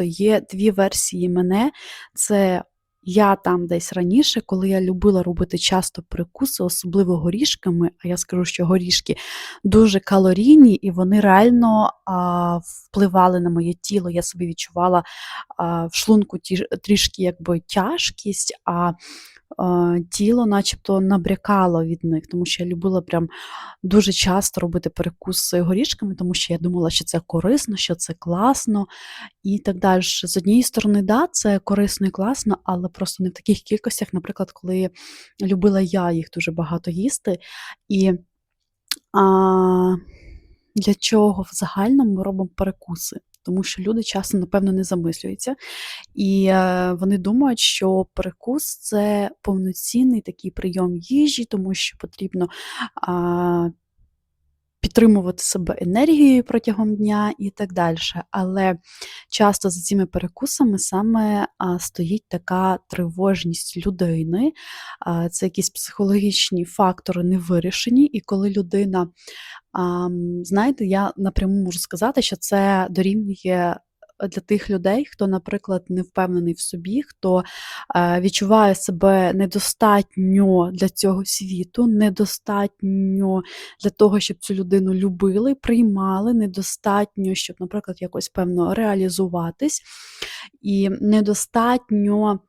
Тобто є дві версії мене. Це я там десь раніше, коли я любила робити часто перекуси, особливо горішками, а я скажу, що горішки дуже калорійні, і вони реально а, впливали на моє тіло. Я собі відчувала а, в шлунку ті, трішки якби тяжкість, а е, тіло начебто набрякало від них, тому що я любила прям дуже часто робити перекуси горішками, тому що я думала, що це корисно, що це класно і так далі. З однієї сторони, да, це корисно і класно, але просто не в таких кількостях, наприклад, коли любила я їх дуже багато їсти. І а, для чого в загальному ми робимо перекуси? Тому що люди часто, напевно, не замислюються. І е, вони думають, що перекус це повноцінний такий прийом їжі, тому що потрібно а, підтримувати себе енергією протягом дня і так далі. Але часто за цими перекусами саме стоїть така тривожність людини, це якісь психологічні фактори невирішені, і коли людина, знаєте, я напряму можу сказати, що це дорівнює. Для тих людей, хто, наприклад, не впевнений в собі, хто е, відчуває себе недостатньо для цього світу, недостатньо для того, щоб цю людину любили, приймали, недостатньо, щоб, наприклад, якось певно реалізуватись, і недостатньо.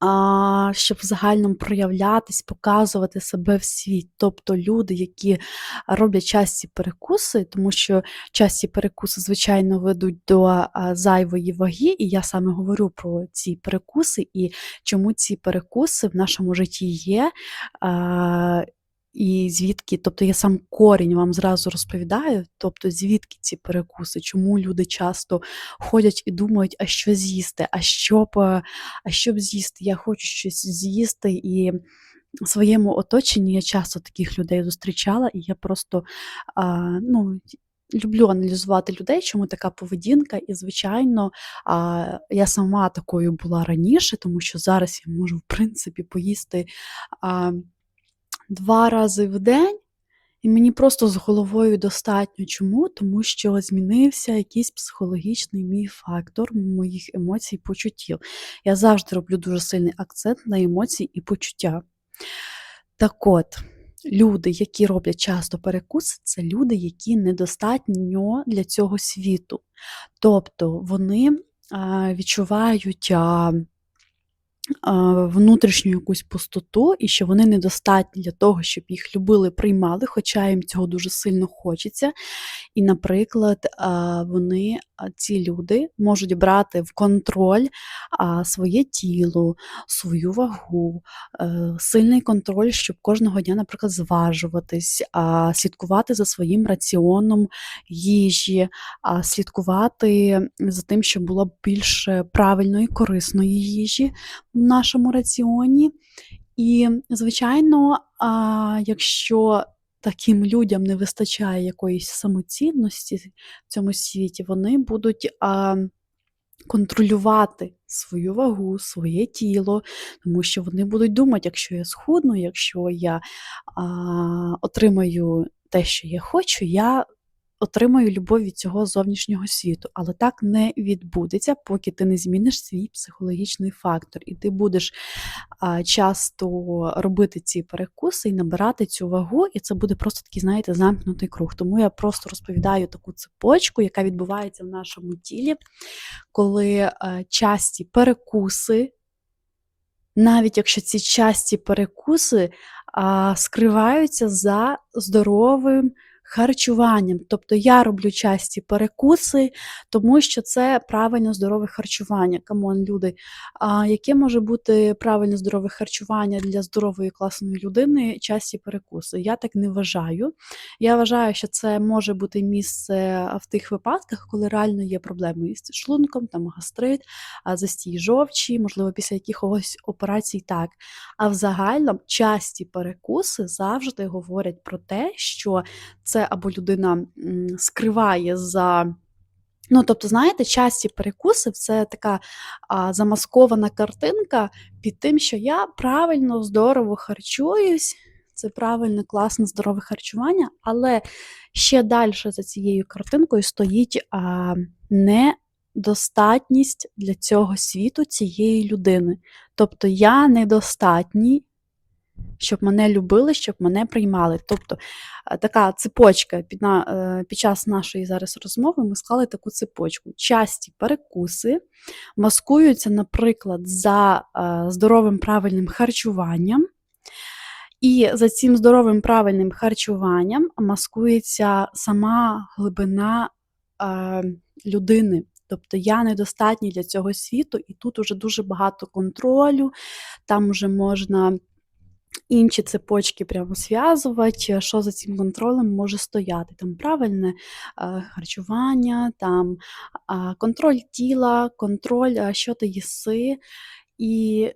А, щоб в загальному проявлятись, показувати себе в світ. Тобто люди, які роблять часті перекуси, тому що часті перекуси, звичайно, ведуть до зайвої ваги, і я саме говорю про ці перекуси і чому ці перекуси в нашому житті є. А, і звідки, тобто я сам корінь вам зразу розповідаю, тобто звідки ці перекуси, чому люди часто ходять і думають, а що з'їсти, а що б, а що б з'їсти, я хочу щось з'їсти. І в своєму оточенні я часто таких людей зустрічала, і я просто а, ну, люблю аналізувати людей, чому така поведінка. І, звичайно, а, я сама такою була раніше, тому що зараз я можу, в принципі, поїсти. А, Два рази в день, і мені просто з головою достатньо. Чому? Тому що змінився якийсь психологічний мій фактор моїх емоцій і почуттів. Я завжди роблю дуже сильний акцент на емоції і почуття. Так от, люди, які роблять часто перекуси, це люди, які недостатньо для цього світу. Тобто вони відчувають. Внутрішню якусь пустоту, і що вони недостатні для того, щоб їх любили, приймали, хоча їм цього дуже сильно хочеться. І, наприклад, вони, ці люди, можуть брати в контроль своє тіло, свою вагу, е, сильний контроль, щоб кожного дня, наприклад, зважуватись, слідкувати за своїм раціоном їжі, слідкувати за тим, щоб було більш правильної, корисної їжі в нашому раціоні. І, звичайно, якщо таким людям не вистачає якоїсь самоцінності в цьому світі, вони будуть контролювати свою вагу, своє тіло, тому що вони будуть думати, якщо я схудну, якщо я отримаю те, що я хочу, я отримаю любов від цього зовнішнього світу. Але так не відбудеться, поки ти не зміниш свій психологічний фактор. І ти будеш а, часто робити ці перекуси і набирати цю вагу, і це буде просто такий, знаєте, замкнутий круг. Тому я просто розповідаю таку цепочку, яка відбувається в нашому тілі, коли а, часті перекуси. Навіть якщо ці часті перекуси а, скриваються за здоровим харчуванням. Тобто я роблю часті перекуси, тому що це правильно здорове харчування. Камон, люди. А яке може бути правильно здорове харчування для здорової класної людини? Часті перекуси? Я так не вважаю. Я вважаю, що це може бути місце в тих випадках, коли реально є проблеми із шлунком, там гастрит, застій жовчі, можливо, після якихось операцій так. А в загальному часті перекуси завжди говорять про те, що це це або людина скриває за. Ну, тобто, знаєте, часті перекуси це така а, замаскована картинка під тим, що я правильно, здорово харчуюсь, це правильне, класне, здорове харчування, але ще далі за цією картинкою стоїть а, не достатність для цього світу цієї людини. Тобто я недостатній, щоб мене любили, щоб мене приймали. Тобто е, така цепочка під, на, е, під час нашої зараз розмови ми склали таку цепочку. Часті перекуси маскуються, наприклад, за е, здоровим правильним харчуванням. І за цим здоровим правильним харчуванням маскується сама глибина е, людини. Тобто я недостатній для цього світу, і тут уже дуже багато контролю, там вже можна інші цепочки прямо зв'язувати, що за цим контролем може стояти. Там правильне е, харчування, там е, контроль тіла, контроль, е, що ти їси. І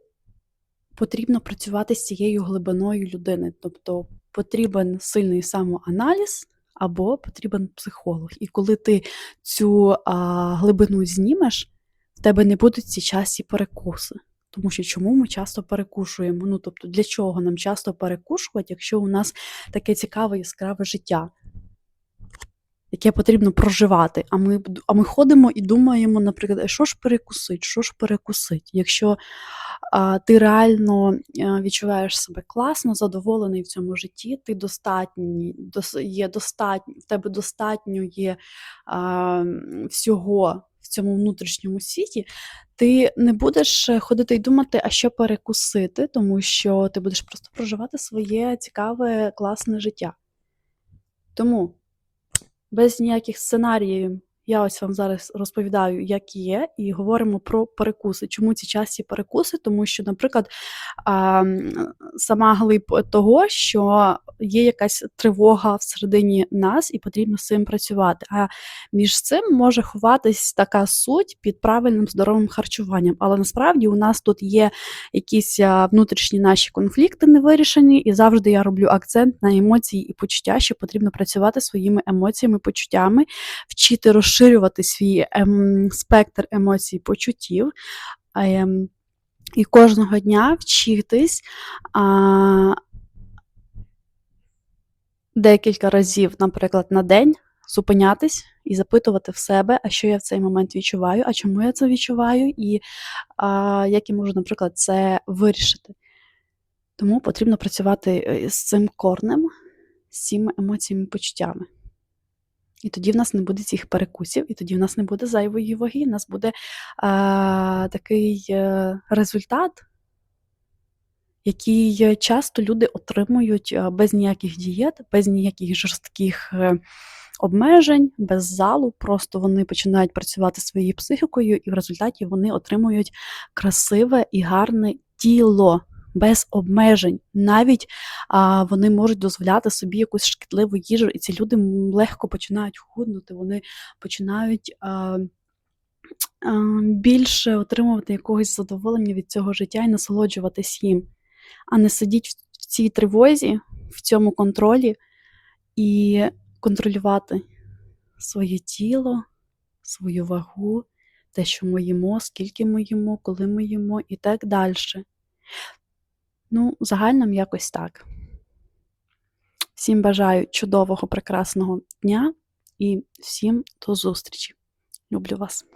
потрібно працювати з цією глибиною людини. Тобто потрібен сильний самоаналіз або потрібен психолог. І коли ти цю а, глибину знімеш, в тебе не будуть ці часті перекуси. Тому що чому ми часто перекушуємо? Ну, тобто, для чого нам часто перекушувати, якщо у нас таке цікаве яскраве життя, яке потрібно проживати. А ми, а ми ходимо і думаємо, наприклад, «Е, що ж перекусить, що ж перекусить? Якщо а, ти реально відчуваєш себе класно, задоволений в цьому житті, ти достатній, дос, є достатньо, в тебе достатньо є а, всього в цьому внутрішньому світі, ти не будеш ходити і думати, а що перекусити, тому що ти будеш просто проживати своє цікаве, класне життя. Тому без ніяких сценаріїв я ось вам зараз розповідаю, як є, і говоримо про перекуси. Чому ці часті перекуси? Тому що, наприклад, сама глиб того, що є якась тривога всередині нас, і потрібно з цим працювати. А між цим може ховатись така суть під правильним здоровим харчуванням. Але насправді у нас тут є якісь внутрішні наші конфлікти невирішені, і завжди я роблю акцент на емоції і почуття, що потрібно працювати своїми емоціями, почуттями, вчити розширювати свій ем, спектр емоцій почуттів. Ем, і кожного дня вчитись а, декілька разів, наприклад, на день зупинятись і запитувати в себе, а що я в цей момент відчуваю, а чому я це відчуваю, і а, як я можу, наприклад, це вирішити. Тому потрібно працювати е, з цим корнем, з цими емоціями почуттями. І тоді в нас не буде цих перекусів, і тоді в нас не буде зайвої ваги, у нас буде а, такий е, результат, який часто люди отримують без ніяких дієт, без ніяких жорстких е, обмежень, без залу. Просто вони починають працювати своєю психікою, і в результаті вони отримують красиве і гарне тіло без обмежень. Навіть а, вони можуть дозволяти собі якусь шкідливу їжу, і ці люди легко починають худнути, вони починають. А, більше отримувати якогось задоволення від цього життя і насолоджуватись їм, а не сидіть в цій тривозі, в цьому контролі і контролювати своє тіло, свою вагу, те, що ми їмо, скільки ми їмо, коли ми їмо і так далі. Ну, загальном якось так. Всім бажаю чудового, прекрасного дня і всім до зустрічі. Люблю вас!